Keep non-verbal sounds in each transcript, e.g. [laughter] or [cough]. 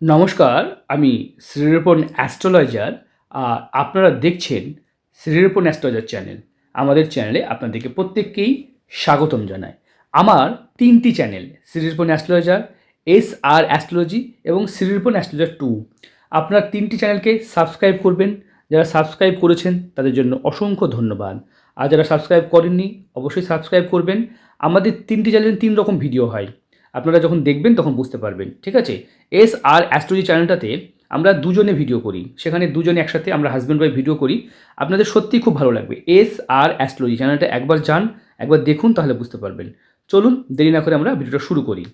নমস্কার, আমি শ্রীরূপন অ্যাস্ট্রোলজার, আর আপনারা দেখছেন শ্রীরূপন অ্যাস্ট্রোলজার চ্যানেল। আমাদের চ্যানেলে আপনাদেরকে প্রত্যেককেই স্বাগতম জানাই। আমার তিনটি channel Shrirupan astrologer, S R astrology এবং শ্রীরূপন অ্যাস্ট্রোলজার টু। আপনার তিনটি চ্যানেলকে সাবস্ক্রাইব করবেন। যারা সাবস্ক্রাইব করেছেন, তাদের জন্য অসংখ্য ধন্যবাদ। আর যারা সাবস্ক্রাইব করেননি, অবশ্যই সাবস্ক্রাইব করবেন। আমাদের তিনটি চ্যানেলে তিন রকম ভিডিও হয়। আপনারা যখন দেখবেন তখন বুঝতে পারবেন, ঠিক আছে? এস আর অ্যাস্ট্রোলজি চ্যানেলটাতে আমরা দুজনে ভিডিও করি, সেখানে দুজনে একসাথে আমরা হাজব্যান্ড ওয়াইফ ভিডিও করি। আপনাদের সত্যিই খুব ভালো লাগবে। এস আর অ্যাস্ট্রোলজি চ্যানেলটা একবার যান, একবার দেখুন তাহলে বুঝতে পারবেন। চলুন, দেরি না করে আমরা ভিডিওটা শুরু করি।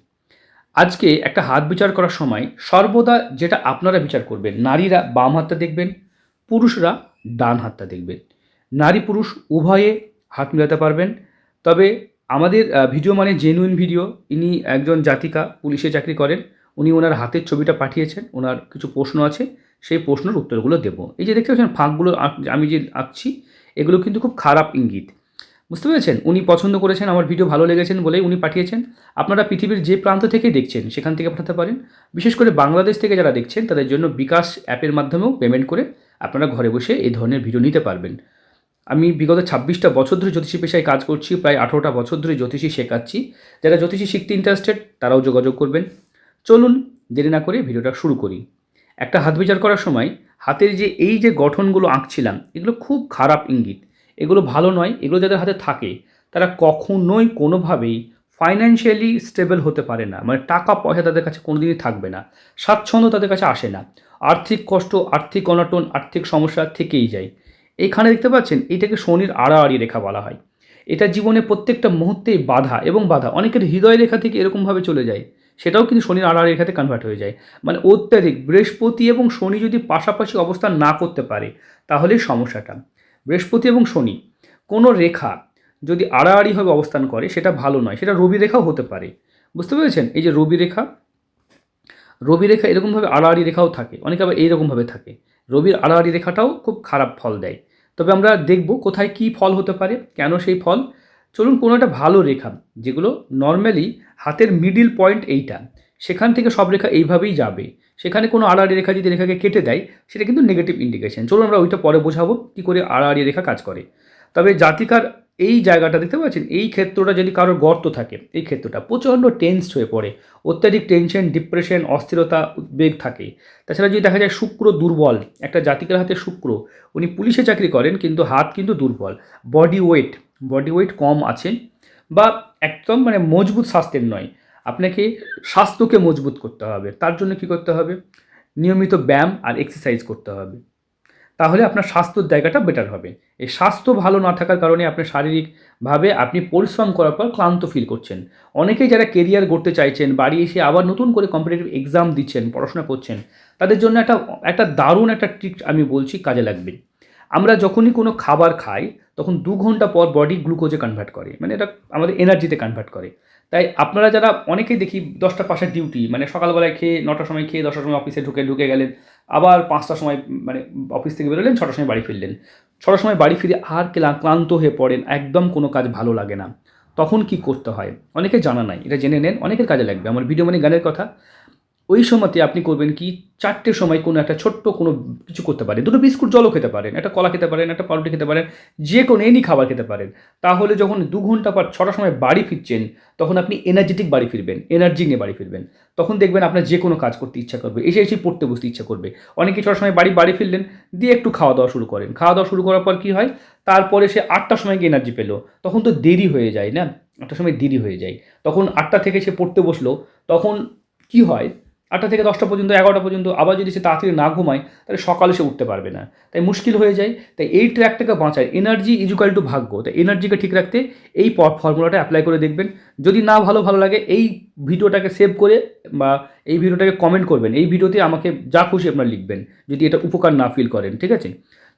আজকে একটা হাত বিচার করার সময় সর্বদা যেটা আপনারা বিচার করবেন, নারীরা বাম হাতটা দেখবেন, পুরুষরা ডান হাতটা দেখবেন। নারী পুরুষ উভয়ে হাত মিলাতে পারবেন। তবে আমাদের ভিডিও মানে জেনুইন ভিডিও ইনি একজন জাতিকা, পুলিশে চাকরি করেন। উনি ওনার হাতের ছবিটা পাঠিয়েছেন, ওনার কিছু প্রশ্ন আছে, সেই প্রশ্নের উত্তরগুলো দেবো। এই যে দেখতে পাচ্ছেন, ফাঁকগুলো আমি যে আঁকছি, এগুলো কিন্তু খুব খারাপ ইঙ্গিত। বুঝতে পেরেছেন? উনি পছন্দ করেছেন, আমার ভিডিও ভালো লেগেছেন বলেই উনি পাঠিয়েছেন। আপনারা পৃথিবীর যে প্রান্ত থেকেই দেখছেন, সেখান থেকে পাঠাতে পারেন। বিশেষ করে বাংলাদেশ থেকে যারা দেখছেন, তাদের জন্য বিকাশ অ্যাপের মাধ্যমেও পেমেন্ট করে আপনারা ঘরে বসে এই ধরনের ভিডিও নিতে পারবেন। আমি বিগত ছাব্বিশটা বছর ধরে জ্যোতিষী পেশায় কাজ করছি, প্রায় আঠেরোটা বছর ধরে জ্যোতিষী শেখাচ্ছি। যারা জ্যোতিষী শিখতে ইন্টারেস্টেড তারাও যোগাযোগ করবেন। চলুন দেরি না করে ভিডিওটা শুরু করি। একটা হাত বিচার করার সময় হাতের যে এই যে গঠনগুলো আঁকছিলাম, এগুলো খুব খারাপ ইঙ্গিত। এগুলো ভালো নয়, এগুলো যাদের হাতে থাকে, তারা কখনোই কোনোভাবেই ফাইন্যান্সিয়ালি স্টেবল হতে পারে না। মানে টাকা পয়সা তাদের কাছে কোনোদিনই থাকবে না। স্বাচ্ছন্দ্য তাদের কাছে আসে না। আর্থিক কষ্ট, আর্থিক অনটন, আর্থিক সমস্যা থেকেই যায়। এইখানে দেখতে পাচ্ছেন, এটাকে শনির আড়াআড়ি রেখা বলা হয়। এটা জীবনে প্রত্যেকটা মুহূর্তেই বাধা এবং বাধা, অনেকের হৃদয় রেখা থেকে এরকমভাবে চলে যায়, সেটাও কিন্তু শনির আড়াআড়ি রেখাতে কনভার্ট হয়ে যায়। মানে অত্যাধিক, বৃহস্পতি এবং শনি যদি পাশাপাশি অবস্থান না করতে পারে, তাহলেই সমস্যাটা। বৃহস্পতি এবং শনি, কোনো রেখা যদি আড়াআড়িভাবে অবস্থান করে, সেটা ভালো নয়, সেটা রবি রেখাও হতে পারে। বুঝতে পেরেছেন? এই যে রবি রেখা রবি রেখা এরকমভাবে আড়াআড়ি রেখাও থাকে, অনেকে আবার এইরকমভাবে থাকে। রবির আড়াআড়ি রেখাটাও খুব খারাপ ফল দেয়। তবে আমরা দেখব কোথায় কি ফল হতে পারে, কেন সেই ফল। চলুন কোনো একটা ভালো রেখা, যেগুলো নর্মালি হাতের মিডিল পয়েন্ট এইটা, সেখান থেকে সব রেখা এইভাবেই যাবে। সেখানে কোনো আড়াআড়ি রেখা যদি রেখাকে কেটে দেয়, সেটা কিন্তু নেগেটিভ ইন্ডিকেশন চলুন আমরা ওইটা পরে বোঝাবো, কী করে আড়াআড়ি রেখা কাজ করে। তবে জাতিকার এই জায়গাটা দেখতে পাচ্ছেন? এই ক্ষেত্রটা যদি কারোর গর্ত থাকে, এই ক্ষেত্রটা প্রচণ্ড টেন্সড হয়ে পড়ে। অত্যাধিক টেনশন ডিপ্রেশন অস্থিরতা, উদ্বেগ থাকে। তাছাড়া যদি দেখা যায় শুক্র দুর্বল, একটা জাতিকার হাতে শুক্র, উনি পুলিশে চাকরি করেন কিন্তু হাত কিন্তু দুর্বল। বডি ওয়েট বডি ওয়েট কম আছে বা একদম মানে মজবুত স্বাস্থ্যের নয়। আপনাকে স্বাস্থ্যকে মজবুত করতে হবে। তার জন্য কি করতে হবে? নিয়মিত ব্যায়াম আর এক্সারসাইজ করতে হবে। তাহলে আপনার স্বাস্থ্যর জায়গাটা বেটার হবে। এই স্বাস্থ্য ভালো না থাকার কারণে আপনার শারীরিকভাবে আপনি পরিশ্রম করার পর ক্লান্ত ফিল করছেন। অনেকেই যারা কেরিয়ার গড়তে চাইছেন, বাড়ি এসে আবার নতুন করে কম্পিটিটিভ এক্সাম দিচ্ছেন, পড়াশোনা করছেন, তাদের জন্য একটা একটা দারুণ একটা ট্রিক আমি বলছি কাজে লাগবে। আমরা যখনই কোনো খাবার খাই, তখন দু ঘণ্টা পর বডি গ্লুকোজে কনভার্ট করে। মানে এটা আমাদের এনার্জিতে কনভার্ট করে। তাই আপনারা যারা অনেকেই দেখি দশটা পাশের ডিউটি মানে সকালবেলায় খেয়ে নটার সময় খেয়ে দশটার সময় অফিসে ঢুকে ঢুকে গেলেন, আবার পাঁচটার সময় মানে অফিস থেকে বেরোলেন, ছটার সময় বাড়ি ফিরলেন। ছটার সময় বাড়ি ফিরে আর ক্লা- ক্লান্ত হয়ে পড়েন, একদম কোনো কাজ ভালো লাগে না। তখন কি করতে হয়? অনেকে জানা নাই, এটা জেনে নেন, অনেকের কাজে লাগবে। আমার ভিডিও মানে গানের কথা ওই সময়তে আপনি করবেন কি চারটের সময় কোনো একটা ছোট্ট কোনো কিছু করতে পারেন। দুটো বিস্কুট জলও খেতে পারেন, একটা কলা খেতে পারেন, একটা পাউরুটি খেতে পারেন, যে কোনো এনি খাবার খেতে পারেন। তাহলে যখন দু ঘণ্টা পর ছটার সময় বাড়ি ফিরছেন, তখন আপনি এনার্জেটিক বাড়ি ফিরবেন এনার্জি নিয়ে বাড়ি ফিরবেন। তখন দেখবেন আপনার যে কোনো কাজ করতে ইচ্ছা করবে, এসে এসে পড়তে বসতে ইচ্ছা করবে। অনেকে ছটার সময় বাড়ি বাড়ি ফিরলেন, দিয়ে একটু খাওয়া দাওয়া শুরু করেন। খাওয়া দাওয়া শুরু করার পর কী হয়, তারপরে সে আটটার সময় গিয়ে এনার্জি পেল। তখন তো দেরি হয়ে যায় না? আটটার সময় দেরি হয়ে যায়। তখন আটটা থেকে সে পড়তে বসল, তখন কি হয় আটটা থেকে দশটা পর্যন্ত, এগারোটা পর্যন্ত, আবার যদি সে তাড়াতাড়ি না ঘুমায়, তাহলে সকালে সে উঠতে পারবে না। তাই মুশকিল হয়ে যায়। তাই এই ট্র্যাকটাকে বাঁচায়। এনার্জি ইজুকাল টু ভাগ্য। তাই এনার্জিকে ঠিক রাখতে এই ফর্মুলাটা অ্যাপ্লাই করে দেখবেন। যদি না ভালো ভালো লাগে, এই ভিডিওটাকে সেভ করে বা এই ভিডিওটাকে কমেন্ট করবেন। এই ভিডিওতে আমাকে যা খুশি আপনারা লিখবেন, যদি এটা উপকার না ফিল করেন, ঠিক আছে?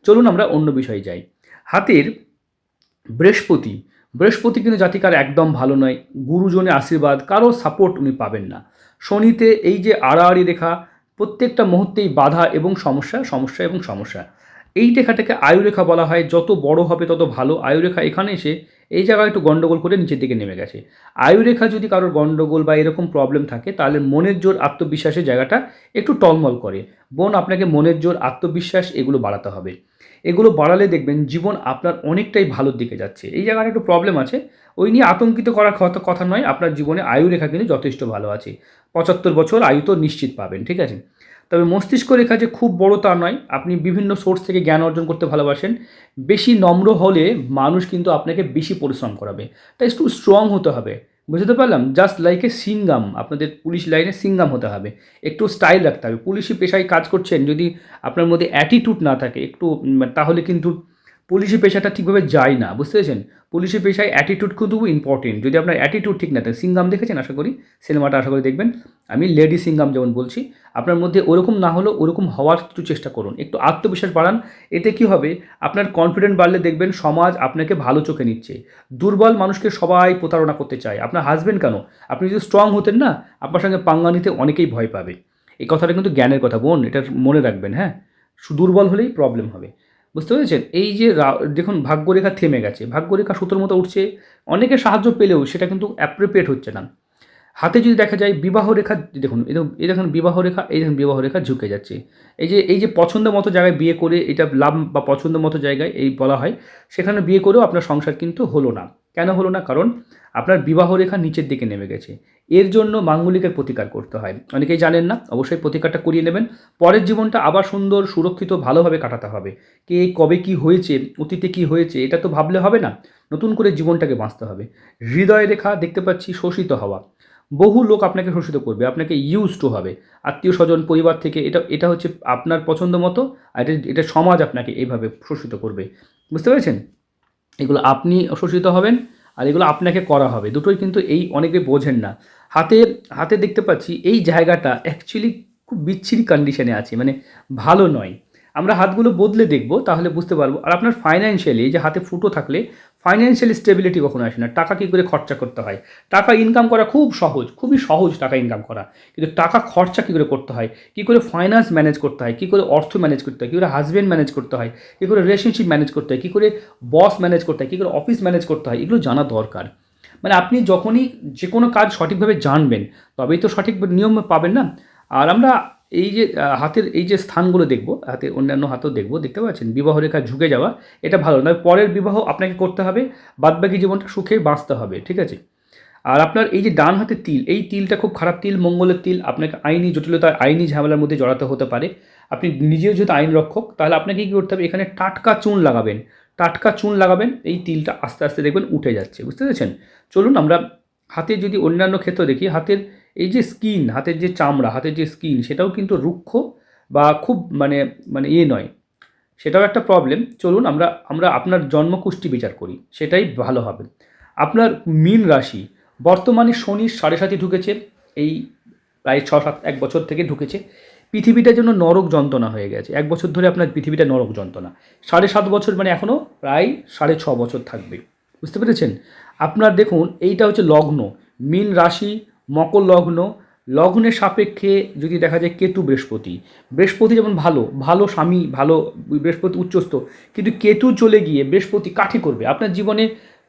চলুন আমরা অন্য বিষয়ে যাই। হাতের বৃহস্পতি। বৃহস্পতি কিন্তু জাতিকার একদম ভালো নয়। গুরুজনের আশীর্বাদ, কারও সাপোর্ট উনি পাবেন না। শনিতে এই যে আড়াআড়ি রেখা, প্রত্যেকটা মুহূর্তেই বাধা এবং সমস্যা সমস্যা এবং সমস্যা। এই রেখাটাকে আয়ুরেখা বলা হয়। যত বড় হবে তত ভালো। আয়ুরেখা এখানে এসে এই জায়গায় একটু গন্ডগোল করে নিচের দিকে নেমে গেছে। আয়ুরেখা যদি কারোর গন্ডগোল বা এরকম প্রবলেম থাকে, তাহলে মনের জোর আত্মবিশ্বাসের জায়গাটা একটু টলমল করে। বোন, আপনাকে মনের জোর আত্মবিশ্বাস এগুলো বাড়াতে হবে। এগুলো বাড়ালে দেখবেন জীবন আপনার অনেকটাই ভালোর দিকে যাচ্ছে। এই জায়গাটা একটু প্রবলেম আছে। ওই নিয়ে আতঙ্কিত করার কথা কথা নয়। আপনার জীবনে আয়ু রেখা কিন্তু যথেষ্ট ভালো আছে। পঁচাত্তর বছর আয়ু তো নিশ্চিত পাবেন, ঠিক আছে? তবে মস্তিষ্ক রেখা যে খুব বড় তা নয়, আপনি বিভিন্ন সোর্স থেকে জ্ঞান অর্জন করতে ভালোবাসেন। বেশি নম্র হলে মানুষ কিন্তু আপনাকে বেশি পরিশ্রম করাবে। তাই একটু স্ট্রং হতে হবে। বুঝতে পারলাম? জাস্ট লাইক এ সিঙ্গাম আপনাদের পুলিশ লাইনে সিঙ্গাম হতে হবে। একটু স্টাইল রাখতে হবে। পুলিশি পেশায় কাজ করছেন, যদি আপনার মধ্যে অ্যাটিটিউড না থাকে, একটু তাহলে কিন্তু পুলিশি পেশাটা ঠিকভাবে যায় না, বুঝতে পেরেছেন? পুলিশি পেশায় অ্যাটিটিউড কিন্তু ইম্পর্টেন্ট যদি আপনার অ্যাটিটিউড ঠিক না থাকে সিঙ্গাম দেখেছেন আশা করি? সিনেমাটা আশা করি দেখবেন। আমি লেডি সিঙ্গাম যেমন বলছি, আপনার মধ্যে ওরকম না হলেও ওরকম হওয়ার একটু চেষ্টা করুন। একটু আত্মবিশ্বাস বাড়ান। এতে কি হবে? আপনার কনফিডেন্ট বাড়লে দেখবেন সমাজ আপনাকে ভালো চোখে নিচ্ছে। দুর্বল মানুষকে সবাই প্রতারণা করতে চায়। আপনার হাজবেন্ড কেন? আপনি যদি স্ট্রং হতেন না, আপনার সঙ্গে পাঙ্গা নিতে অনেকেই ভয় পাবে। এই কথাটা কিন্তু জ্ঞানের কথা, বোন। এটা মনে রাখবেন হ্যাঁ? দুর্বল হলেই প্রবলেম হবে। বুঝতে পেরেছেন? এই যে দেখুন ভাগ্যরেখা থেমে গেছে। ভাগ্যরেখা সুতোর মতো উঠছে, অনেকে সাহায্য পেলেও সেটা কিন্তু অ্যাপ্রোপ্রিয়েট হচ্ছে না। হাতে যদি দেখা যায় বিবাহ রেখা, দেখুন- এই দেখুন বিবাহ রেখা, এই দেখুন বিবাহ রেখা ঝুঁকে যাচ্ছে। এই যে এই যে পছন্দ মতো জায়গায় বিয়ে করে এটা লাভ বা পছন্দ মতো জায়গায় এই বলা হয়, সেখানে বিয়ে করেও আপনার সংসার কিন্তু হলো না। কেন হলো না? কারণ আপনার বিবাহ রেখা নিচের দিকে নেমে গেছে। এর জন্য মাঙ্গলিকের প্রতিকার করতে হয়। অনেকেই জানেন না, অবশ্যই প্রতিকারটা করিয়ে নেবেন। পরের জীবনটা আবার সুন্দর, সুরক্ষিত, ভালোভাবে কাটাতে হবে। কে, কবে কি হয়েছে, অতীতে কি হয়েছে, এটা তো ভাবলে হবে না। নতুন করে জীবনটাকে বাঁচতে হবে। হৃদয় রেখা দেখতে পাচ্ছি শোষিত হওয়া। বহু লোক আপনাকে শোষিত করবে, আপনাকে ইউজ টু হবে। আত্মীয় স্বজন, পরিবার থেকে এটা এটা হচ্ছে আপনার পছন্দ মতো আর এটা এটা সমাজ আপনাকে এইভাবে শোষিত করবে। বুঝতে পেরেছেন? এগুলো আপনি শোষিত হবেন। আর এগুলো আপনাকে করা হবে। দুটোই কিন্তু এই অনেকে বোঝেন না। হাতে হাতে দেখতে পাচ্ছি এই জায়গাটা অ্যাকচুয়ালি খুব বিচ্ছিরি কন্ডিশনে আছে মানে ভালো নয়। আমরা হাতগুলো বদলে দেখব, তাহলে বুঝতে পারব। আর আপনার ফাইন্যান্সিয়ালি যে হাতে ফুটো থাকলে ফাইন্যান্সিয়ালি স্টেবিলিটি কখনো আসে না। টাকা কী করে খরচা করতে হয়? টাকা ইনকাম করা খুব সহজ, খুবই সহজ টাকা ইনকাম করা। কিন্তু টাকা খরচা কী করে করতে হয়? কী করে ফাইন্যান্স ম্যানেজ করতে হয়? কী করে অর্থ ম্যানেজ করতে হয়? কী করে হাজব্যান্ড ম্যানেজ করতে হয়? কী করে রিলেশনশিপ ম্যানেজ করতে হয়? কী করে বস ম্যানেজ করতে হয়? কী করে অফিস ম্যানেজ করতে হয়? এগুলো জানা দরকার। মানে আপনি যখনই যে কোনো কাজ সঠিকভাবে জানবেন, তবেই তো সঠিক নিয়ম পাবেন না। আর আমরা এই যে হাতের এই যে স্থানগুলো দেখব হাতে অন্যান্য হাতও দেখব, দেখতে পাচ্ছেন? বিবাহ রেখা ঝুঁকে যাওয়া, এটা ভালো নয়। পরের বিবাহ আপনাকে করতে হবে, বাদবাকি জীবনটা সুখে বাঁচতে হবে, ঠিক আছে? আর আপনার এই যে ডান হাতের তিল, এই তিলটা খুব খারাপ তিল, মঙ্গলের তিল, আপনাকে আইনি জটিলতা আইনি ঝামেলার মধ্যে জড়াতে হতে পারে। আপনি নিজেও যেহেতু আইন রক্ষক, তাহলে আপনাকে কী করতে হবে? এখানে টাটকা চুন লাগাবেন, টাটকা চুন লাগাবেন, এই তিলটা আস্তে আস্তে দেখবেন উঠে যাচ্ছে, বুঝতে পেরেছেন? চলুন আমরা হাতে যদি অন্যান্য ক্ষেত্র দেখি, হাতের এই যে স্কিন, হাতের যে চামড়া, হাতের যে স্কিন, সেটাও কিন্তু রুক্ষ বা খুব মানে মানে ইয়ে নয়। সেটাও একটা প্রবলেম চলুন আমরা আমরা আপনার জন্মকুষ্টি বিচার করি, সেটাই ভালো হবে। আপনার মীন রাশি, বর্তমানে শনি সাড়ে সাথে ঢুকেছে, এই প্রায় ছ সাত, এক বছর থেকে ঢুকেছে। পৃথিবীটার জন্য নরক যন্ত্রণা হয়ে গেছে। এক বছর ধরে আপনার পৃথিবীটা নরক যন্ত্রণা। সাড়ে সাত বছর মানে এখনও প্রায় সাড়ে ছ বছর থাকবে। বুঝতে পেরেছেন? আপনার দেখুন, এইটা হচ্ছে লগ্ন। মীন রাশি মকর লগ্ন, লগ্নের সাপেক্ষে যদি দেখা যায় কেতু বৃহস্পতি। বৃহস্পতি যেমন ভালো ভালো স্বামী, ভালো বৃহস্পতি উচ্চস্থ, কিন্তু কেতু চলে গিয়ে বৃহস্পতি কাঠি করবে। আপনার জীবনে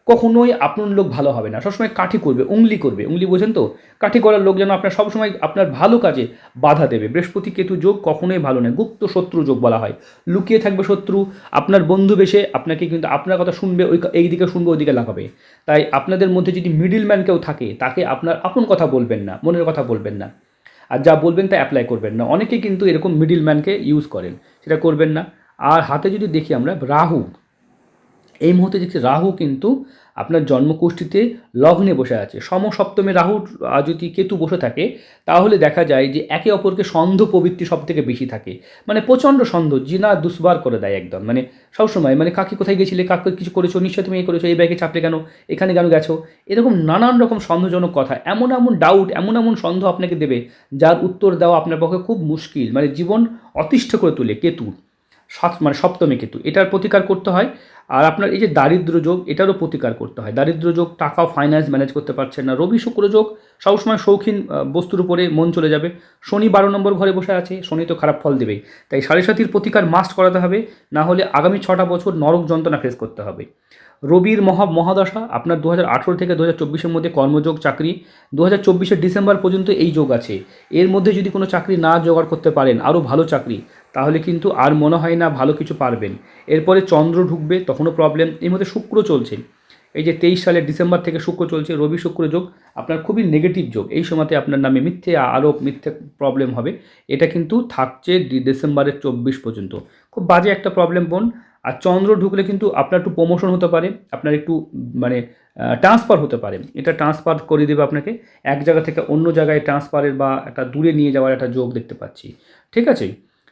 কখনোই আপনার লোক ভালো হবে না। সবসময় কাঠি করবে, উংলি করবে। উংলি বোঝেন তো? কাঠি করার লোক যেন আপনার সবসময় আপনার ভালো কাজে বাধা দেবে। বৃহস্পতি কেতু যোগ কখনোই ভালো নয়, গুপ্ত শত্রু যোগ বলা হয়। লুকিয়ে থাকবে শত্রু, আপনার বন্ধু বেশে আপনাকে কিন্তু আপনার কথা শুনবে, ওই এই দিকে শুনবে ওই দিকে লাগাবে তাই আপনাদের মধ্যে যদি মিডিল ম্যান কেউ থাকে, তাকে আপনার আপন কথা বলবেন না, মনের কথা বলবেন না। আর যা বলবেন তা অ্যাপ্লাই করবেন না। অনেকে কিন্তু এরকম মিডিল ম্যানকে ইউজ করেন, সেটা করবেন না। আর হাতে যদি দেখি আমরা, রাহু এই মুহূর্তে দেখছি রাহু কিন্তু আপনার জন্মকুষ্ঠিতে লগ্নে বসে আছে। সমসপ্তমে রাহু যদি কেতু বসে থাকে, তাহলে দেখা যায় যে একে অপরকে সন্ধ প্রবৃত্তি সব থেকে বেশি থাকে। মানে প্রচণ্ড সন্ধ, জিনা দুষ্বার করে দেয় একদম। মানে সবসময় মানে কাকে কোথায় গেছিলে, কাকে কিছু করেছ নিশ্চয় তুমি এই করেছ, এই ব্যাগে চাপলে কেন, এখানে কেন গেছো? এরকম নানান রকম সন্দেহজনক কথা, এমন এমন ডাউট এমন এমন সন্দেহ আপনাকে দেবে, যার উত্তর দেওয়া আপনার পক্ষে খুব মুশকিল। মানে জীবন অতিষ্ঠ করে তোলে কেতু সাত মানে সপ্তমী কেতু, এটার প্রতিকার করতে হয়। আর আপনার এই যে দারিদ্র যোগ, এটারও প্রতিকার করতে হয়। দারিদ্র যোগ টাকা ফাইন্যান্স ম্যানেজ করতে পারছেন না। রবি শুক্র যোগ সবসময় শৌখিন বস্তুর উপরে মন চলে যাবে। শনি বারো নম্বর ঘরে বসে আছে, শনি তো খারাপ ফল দেবেই। তাই সাড়ে সাতির প্রতিকার মাস্ট করাতে হবে, না হলে আগামী ছটা বছর নরক যন্ত্রণা ফেস করতে হবে। রবির মহা, মহাদশা, আপনার দু হাজার আঠেরো থেকে দু হাজার মধ্যে কর্মযোগ, চাকরি। দু হাজার ডিসেম্বর পর্যন্ত এই যোগ আছে। এর মধ্যে যদি কোনো চাকরি না জোগাড় করতে পারেন, আরও ভালো চাকরি। তাহলে কিন্তু আর মনে হয় না ভালো কিছু পারবেন। এরপরে চন্দ্র ঢুকবে, তখনও প্রবলেম এর মধ্যে শুক্র চলছে। এই যে তেইশ সালের ডিসেম্বর থেকে শুক্র চলছে, রবি শুক্র যোগ, আপনার খুবই নেগেটিভ যোগ। এই সময়তে আপনার নামে মিথ্যে আরোপ মিথ্যে প্রবলেম হবে। এটা কিন্তু থাকছে ডিসেম্বরের চব্বিশ পর্যন্ত। খুব বাজে একটা প্রবলেম বোন। আর চন্দ্র ঢুকলে কিন্তু আপনার একটু প্রমোশন হতে পারে, আপনার একটু মানে ট্রান্সফার হতে পারে। এটা ট্রান্সফার করে দেবে আপনাকে। এক জায়গা থেকে অন্য জায়গায় ট্রান্সফারের বা একটা দূরে নিয়ে যাওয়ার একটা যোগ দেখতে পাচ্ছি। ঠিক আছে?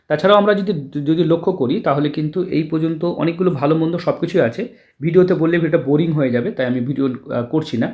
তাছাড়াও আমরা যদি যদি লক্ষ্য করি, তাহলে কিন্তু এই পর্যন্ত অনেকগুলো ভালো মন্দ সব কিছুই আছে। ভিডিওতে বললে ভিডিওটা বোরিং হয়ে যাবে, তাই আমি ভিডিও করছি না।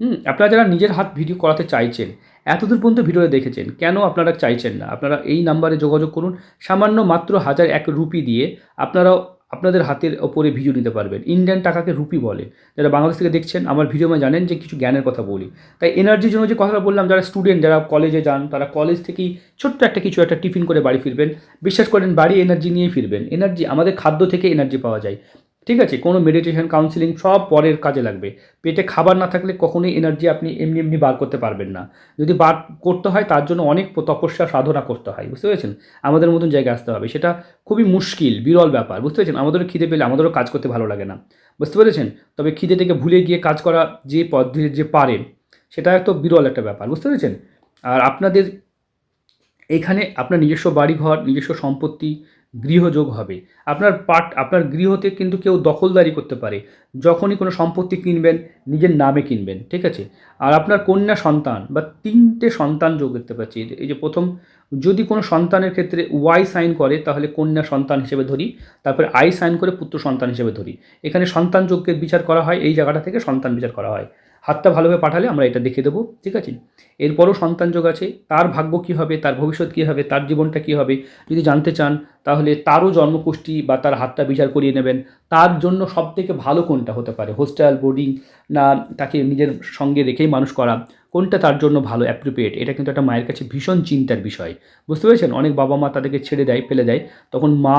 হুম, আপনারা যারা নিজের হাত ভিডিও করাতে চাইছেন, এতদূর পর্যন্ত ভিডিওটা দেখেছেন, কেন আপনারা চাইছেন না? আপনারা এই নাম্বারে যোগাযোগ করুন। সামান্য মাত্র হাজার এক রুপি দিয়ে আপনারাও আপনাদের হাতের ওপরে ভিডিও নিতে পারবেন। ইন্ডিয়ান টাকাকে রুপি বলে। যারা বাংলাদেশ থেকে দেখছেন, আমার ভিডিও মানে জানেন যে কিছু জ্ঞানের কথা বলি। তাই এনার্জির জন্য যে কথাটা বললাম, যারা স্টুডেন্ট যারা কলেজে যান, তারা কলেজ থেকেই ছোট্ট একটা কিছু একটা টিফিন করে বাড়ি ফিরবেন। বিশ্বাস করেন, বাড়ি এনার্জি নিয়েই ফিরবেন। এনার্জি আমাদের খাদ্য থেকে এনার্জি পাওয়া যায়। ঠিক আছে, কোনো মেডিটেশন কাউন্সিলিং সব পরের কাজে লাগবে। পেটে খাবার না থাকলে কখনোই এনার্জি আপনি এমনি এমনি বার করতে পারবেন না। যদি বার করতে হয়, তার জন্য অনেক তপস্যা, সাধনা করতে হয়, বুঝতে পেরেছেন? আমাদের মতন জায়গায় আসতে হবে। সেটা খুবই মুশকিল, বিরল ব্যাপার, বুঝতে পেরেছেন? আমাদেরও খিদে পেলে আমাদেরও কাজ করতে ভালো লাগে না, বুঝতে পেরেছেন? তবে খিদে থেকে ভুলে গিয়ে কাজ করা যে পদ্ধতি, যে পারে, সেটা তো বিরল একটা ব্যাপার, বুঝতে পেরেছেন? আর আপনাদের এখানে আপনার নিজস্ব বাড়িঘর, নিজস্ব সম্পত্তি গৃহযোগ হবে। আপনার পাট আপনার গৃহতে কিন্তু কেউ দখলদারি করতে পারে। যখনই কোনো সম্পত্তি কিনবেন, নিজের নামে কিনবেন, ঠিক আছে? আর আপনার কন্যা সন্তান বা তিনটে সন্তান যোগ দেখতে পাচ্ছি। এই যে- প্রথম, যদি কোনো সন্তানের ক্ষেত্রে ওয়াই সাইন করে, তাহলে কন্যা সন্তান হিসেবে ধরি। তারপরে আই সাইন করে পুত্র সন্তান হিসেবে ধরি। এখানে সন্তান যোগকে বিচার করা হয়, এই জায়গাটা থেকে সন্তান বিচার করা হয়। হাতটা ভালোভাবে পাঠালে আমরা এটা দেখে দেবো, ঠিক আছে? এরপরও সন্তান যোগ আছে, তার ভাগ্য কী হবে, তার ভবিষ্যৎ কী হবে, তার জীবনটা কী হবে, যদি জানতে চান, তাহলে তারও জন্মকুষ্টি বা তার হাতটা বিচার করিয়ে নেবেন। তার জন্য সবথেকে ভালো কোনটা হতে পারে? হোস্টেল, বোর্ডিং, না তাকে নিজের সঙ্গে রেখেই মানুষ করা, কোনটা তার জন্য ভালো অ্যাপ্রোপ্রিয়েট এটা কিন্তু একটা মায়ের কাছে ভীষণ চিন্তার বিষয়। বুঝতে পেরেছেন? অনেক বাবা মা তাদেরকে ছেড়ে দেয়, ফেলে দেয়, তখন মা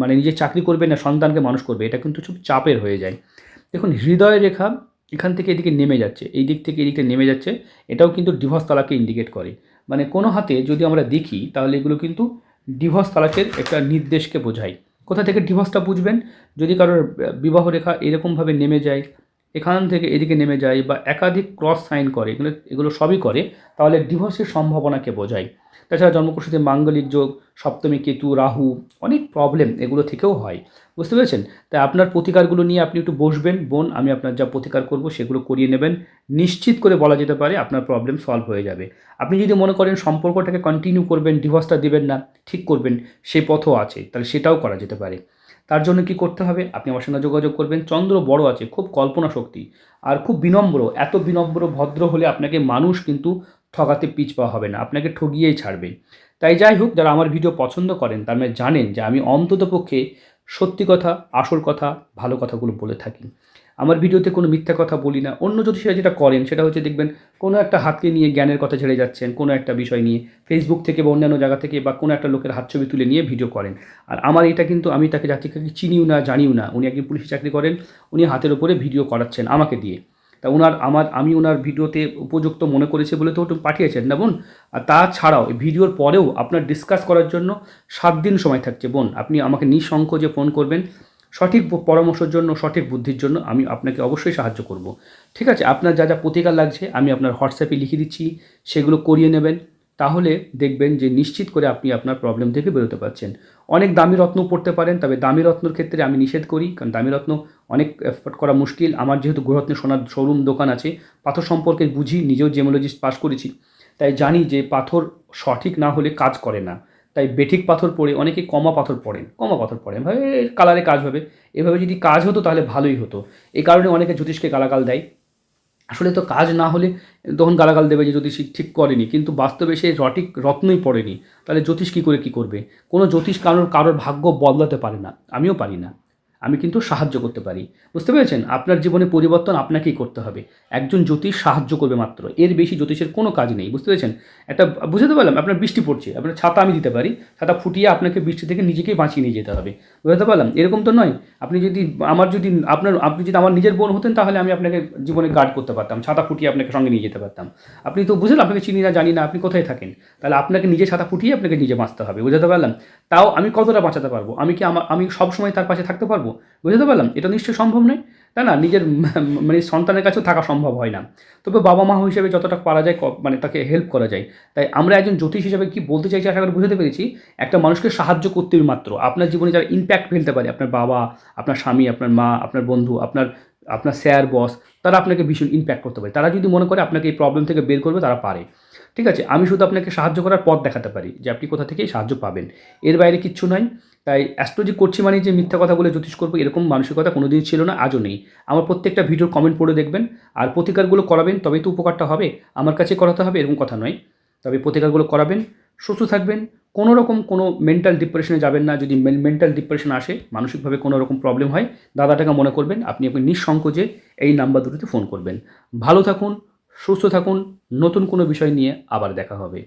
মানে নিজে চাকরি করবে না, সন্তানকে মানুষ করবে, এটা কিন্তু খুব চাপের হয়ে যায়। দেখুন, হৃদয় রেখা এখান থেকে এদিকে নেমে যাচ্ছে, এই দিক থেকে এদিকে নেমে যাচ্ছে, এটাও কিন্তু ডিভোর্স তালাকে ইন্ডিকেট করে। মানে কোনো হাতে যদি আমরা দেখি, তাহলে এগুলো কিন্তু ডিভোর্স তালাকের একটা নির্দেশকে বোঝায়। কোথা থেকে ডিভোর্সটা বুঝবেন? যদি কারোর বিবাহ রেখা এরকমভাবে নেমে যায় এখান থেকে এদিকে নেমে যায় বা একাধিক ক্রস সাইন করে, এগুলো এগুলো সবই করে, তাহলে ডিভোর্সের সম্ভাবনাকে বোঝায়। তাছাড়া জন্মকুষ্ঠিতে মাঙ্গলিক যোগ, সপ্তমী কেতু, রাহু, অনেক প্রবলেম এগুলো থেকেও হয়। বুঝতে পেরেছেন? তাই আপনার প্রতিকারগুলো নিয়ে আপনি একটু বসবেন, বোন, আমি আপনার যা প্রতিকার করব সেগুলো করিয়ে নেবেন। নিশ্চিত করে বলা যেতে পারে আপনার প্রবলেম সলভ হয়ে যাবে। আপনি যদি মনে করেন সম্পর্কটাকে কন্টিনিউ করবেন ডিভোর্সটা দিবেন না, ঠিক করবেন সেই পথও আছে, তাহলে সেটাও করা যেতে পারে। তার জন্য কি করতে হবে? আপনি আমার সঙ্গে যোগাযোগ করবেন। চন্দ্র বড় আছে, খুব কল্পনা শক্তি। আর খুব বিনম্র, এত বিনম্র ভদ্র হলে আপনাকে মানুষ কিন্তু ঠকাতে পিছ পাওয়া হবে না, আপনাকে ঠগিয়েই ছাড়বে। তাই যাই হোক, যারা আমার ভিডিও পছন্দ করেন, তার মানে জানেন যে আমি অন্ততপক্ষে সত্যি কথা, আসল কথা, ভালো কথাগুলো বলে থাকি। আমার ভিডিওতে কোনো মিথ্যা কথা বলি না। অন্য জ্যোতিষীরা যেটা করেন, সেটা হচ্ছে দেখবেন কোনো একটা হাতকে নিয়ে জ্ঞানের কথা ছেড়ে যাচ্ছেন, কোনো একটা বিষয় নিয়ে। ফেসবুক থেকে বা অন্যান্য জায়গা থেকে বা কোনো একটা লোকের হাত ছবি তুলে নিয়ে ভিডিও করেন। আর আমার এটা কিন্তু আমি তাকে জাতিকে চিনিও না, জানিও না, উনি একজন পুলিশে চাকরি করেন, উনি হাতের উপরে ভিডিও করাচ্ছেন আমাকে দিয়ে। তা ওনার আমার, আমি ওনার ভিডিওতে উপযুক্ত মনে করেছে বলে তো ওটা পাঠিয়েছেন না বোন? আর তাছাড়াও ভিডিওর পরেও আপনার ডিসকাস করার জন্য সাত দিন সময় থাকছে বোন। আপনি আমাকে নিঃসংকোচে ফোন করবেন সঠিক পরামর্শের জন্য, সঠিক বুদ্ধির জন্য আমি আপনাকে অবশ্যই সাহায্য করব। ঠিক আছে, আপনার যা যা প্রতিকার লাগছে আমি আপনার হোয়াটসঅ্যাপে লিখে দিচ্ছি, সেগুলো করিয়ে নেবেন। তাহলে দেখবেন যে নিশ্চিত করে আপনি আপনার প্রবলেম থেকে বেরোতে পারছেন। অনেক দামি রত্ন পড়তে পারেন, তবে দামি রত্নর ক্ষেত্রে আমি নিষেধ করি, কারণ দামি রত্ন অনেক এফোর্ট করা মুশকিল। আমার যেহেতু গৃহরত্ন সোনার শোরুম দোকান আছে, পাথর সম্পর্কে বুঝি, নিজেও জেমোলজিস্ট পাস করেছি। তাই জানি যে পাথর সঠিক না হলে কাজ করে না। তাই বেঠিক পাথর পড়ে, অনেকে কমা পাথর পড়েন, কমা পাথর পড়েন। ভাবে কালারে কাজ হবে। এভাবে যদি কাজ হতো তাহলে ভালোই হতো। এই কারণে অনেকে জ্যোতিষকে গালাগাল দেয়। আসলে তো কাজ না হলে তখন গালাগাল দেবে যে জ্যোতিষ ঠিক করেনি, কিন্তু বাস্তবে সে রটিক রত্নই পড়েনি। তাহলে জ্যোতিষ কী করে কী করবে? কোনো জ্যোতিষ কারোর কারোর ভাগ্য বদলাতে পারে না। আমিও পারি না। আমি কিন্তু সাহায্য করতে পারি। বুঝতে পেরেছেন? আপনার জীবনে পরিবর্তন আপনাকেই করতে হবে। একজন জ্যোতিষ সাহায্য করবে মাত্র। এর বেশি জ্যোতিষের কোনো কাজ নেই। বুঝতে পেরেছেন? একটা বুঝতে পারলাম, আপনার বৃষ্টি পড়ছে। আপনার ছাতা আমি দিতে পারি। ছাতা ফুটিয়ে আপনাকে বৃষ্টি থেকে নিজেকেই বাঁচিয়ে নিয়ে যেতে হবে। বুঝতে পারলাম? এরকম তো নয়। আপনি যদি আমার যদি আপনার, আপনি যদি আমার নিজের বোন হতেন, তাহলে আমি আপনাকে জীবনে গার্ড করতে পারতাম। ছাতা ফুটিয়ে আপনাকে সঙ্গে নিয়ে যেতে পারতাম। আপনি তো বুঝলেন আপনাকে চিনি না, জানি না, আপনি কোথায় থাকেন? তাহলে আপনাকে নিজে ছাতা ফুটিয়ে আপনাকে নিজে বাঁচতে হবে। বুঝতে পারলাম? তাও আমি কতটা বাঁচাতে পারব? আমি কি আমার, আমি সবসময় তার পাশে থাকতে পারব? বুঝতে পারলাম? এটা নিশ্চয়ই সম্ভব নয়? তাই না, নিজের [laughs] মানে সন্তানের কাছেও থাকা সম্ভব হয় না। তবে বাবা মা হিসেবে যতটা পারা যায় মানে তাকে হেল্প করা যায়। তাই আমরা একজন জ্যোতিষ হিসেবে কি বলতে চাইছি আশা করি বুঝতে পেরেছি। একটা মানুষকে সাহায্য করতে মাত্র। আপনার জীবনে যারা ইম্প্যাক্ট ফেলতে পারে, আপনার বাবা, আপনার স্বামী, আপনার মা, আপনার বন্ধু, আপনার আপনার স্যার বস তারা আপনাকে ভীষণ ইম্প্যাক্ট করতে পারে। তারা যদি মনে করে আপনাকে এই প্রবলেম থেকে বের করবে, তারা পারে। ঠিক আছে? আমি শুধু আপনাকে সাহায্য করার পথ দেখাতে পারি যে আপনি কোথা থেকে সাহায্য পাবেন। এর বাইরে কিচ্ছু নয়। তাই অ্যাস্ট্রোলজি করছি মানে যে মিথ্যা কথা বলে জ্যোতিষ করব, এরকম মানসিকতা কোনোদিন ছিল না, আজও নেই। আমার প্রত্যেকটা ভিডিওর কমেন্ট পড়ে দেখবেন, আর প্রতিকারগুলো করাবেন তবেই তো উপকারটা হবে, আমার কাছে করাতে হবে, এরকম কথা নয়। তবে প্রতিকারগুলো করাবেন, সুস্থ থাকবেন কোনো রকম কোনো মেন্টাল ডিপ্রেশনে যাবেন না, যদি মেন্টাল ডিপ্রেশন আসে, মানসিকভাবে কোনো রকম প্রবলেম হয়, দাদাটাকে মনে করবেন, আপনি আপনি নিঃসংকোচে এই নাম্বার দুটোতে ফোন করবেন। ভালো থাকুন, সুস্থ থাকুন, নতুন কোনো বিষয় নিয়ে আবার দেখা হবে।